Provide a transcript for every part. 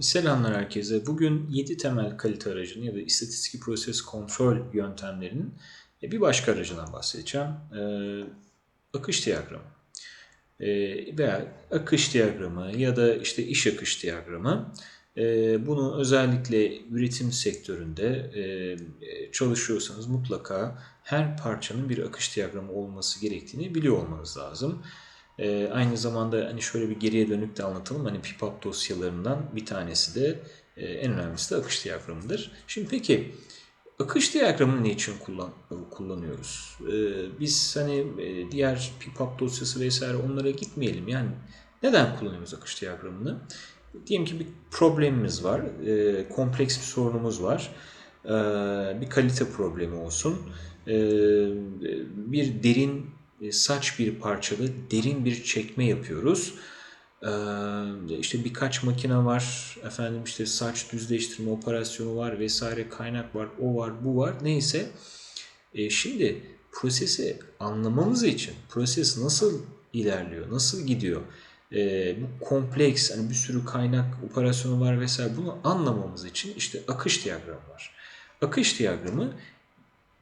Selamlar herkese. Bugün 7 temel kalite aracının ya da istatistik proses kontrol yöntemlerinin e, bir başka aracından bahsedeceğim. Ee, akış diyagramı. Ee, veya akış diyagramı ya da işte iş akış diyagramı. Ee, bunu özellikle üretim sektöründe e, çalışıyorsanız mutlaka her parçanın bir akış diyagramı olması gerektiğini biliyor olmanız lazım. Ee, aynı zamanda hani şöyle bir geriye dönük de anlatalım. Hani pipap dosyalarından bir tanesi de e, en önemlisi de akış diyagramıdır. Şimdi peki akış diyagramını ne için kullan, kullanıyoruz? Ee, biz hani e, diğer pipap dosyası vesaire onlara gitmeyelim. Yani neden kullanıyoruz akış diyagramını? Diyelim ki bir problemimiz var, e, kompleks bir sorunumuz var, e, bir kalite problemi olsun, e, bir derin e, saç bir parçada derin bir çekme yapıyoruz. İşte birkaç makine var, efendim işte saç düzleştirme operasyonu var vesaire kaynak var, o var, bu var neyse. E, şimdi prosesi anlamamız için proses nasıl ilerliyor, nasıl gidiyor, e, bu kompleks, hani bir sürü kaynak operasyonu var vesaire bunu anlamamız için işte akış diyagramı var. Akış diyagramı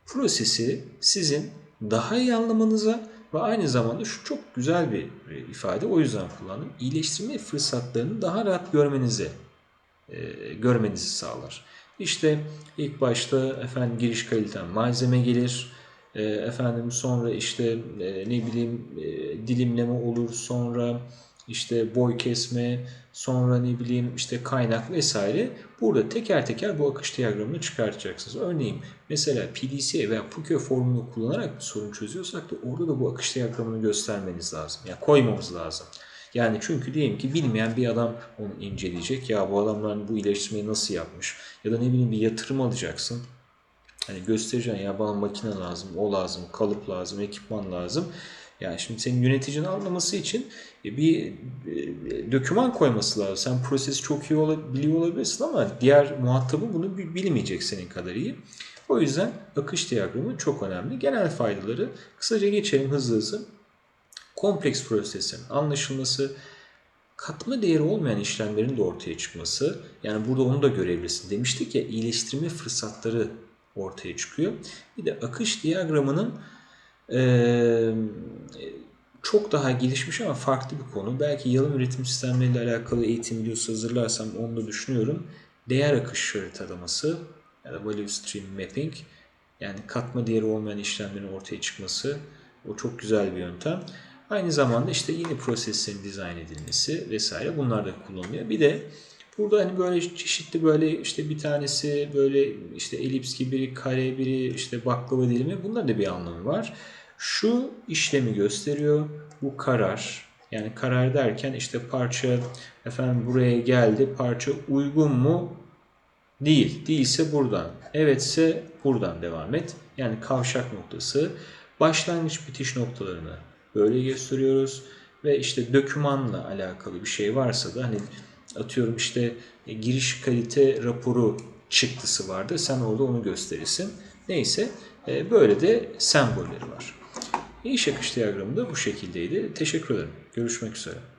prosesi sizin daha iyi anlamanıza ve aynı zamanda şu çok güzel bir ifade o yüzden kullandım. İyileştirme fırsatlarını daha rahat görmenizi e, görmenizi sağlar. İşte ilk başta efendim giriş kaliten malzeme gelir. E, efendim sonra işte e, ne bileyim e, dilimleme olur. Sonra işte boy kesme, sonra ne bileyim işte kaynak vesaire. Burada teker teker bu akış diyagramını çıkartacaksınız. Örneğin mesela PDCA veya Puke formunu kullanarak bir sorun çözüyorsak da orada da bu akış diyagramını göstermeniz lazım. Yani koymamız lazım. Yani çünkü diyelim ki bilmeyen bir adam onu inceleyecek. Ya bu adamlar bu iyileştirmeyi nasıl yapmış? Ya da ne bileyim bir yatırım alacaksın. Hani göstereceksin ya bana makine lazım, o lazım, kalıp lazım, ekipman lazım. Yani şimdi senin yöneticinin anlaması için e, bir e, döküman koyması lazım. Sen prosesi çok iyi biliyor olabilirsin ama diğer muhatabı bunu bilmeyecek senin kadar iyi. O yüzden akış diyagramı çok önemli. Genel faydaları kısaca geçelim hızlı hızlı. Kompleks prosesin anlaşılması, katma değeri olmayan işlemlerin de ortaya çıkması. Yani burada onu da görebilirsin. Demiştik ya iyileştirme fırsatları ortaya çıkıyor. Bir de akış diyagramının çok daha gelişmiş ama farklı bir konu. Belki yalın üretim sistemleriyle alakalı eğitim videosu hazırlarsam onu da düşünüyorum. Değer akış haritalaması ya da value stream mapping yani katma değeri olmayan işlemlerin ortaya çıkması o çok güzel bir yöntem. Aynı zamanda işte yeni proseslerin dizayn edilmesi vesaire bunlar da kullanılıyor. Bir de burada hani böyle çeşitli böyle işte bir tanesi böyle işte elips gibi biri kare biri işte baklava dilimi bunların da bir anlamı var. Şu işlemi gösteriyor. Bu karar. Yani karar derken işte parça efendim buraya geldi. Parça uygun mu? Değil. Değilse buradan. Evetse buradan devam et. Yani kavşak noktası. Başlangıç bitiş noktalarını böyle gösteriyoruz. Ve işte dökümanla alakalı bir şey varsa da hani atıyorum işte e, giriş kalite raporu çıktısı vardı. Sen orada onu gösterirsin. Neyse e, böyle de sembolleri var. İş akış diyagramı da bu şekildeydi. Teşekkür ederim. Görüşmek üzere.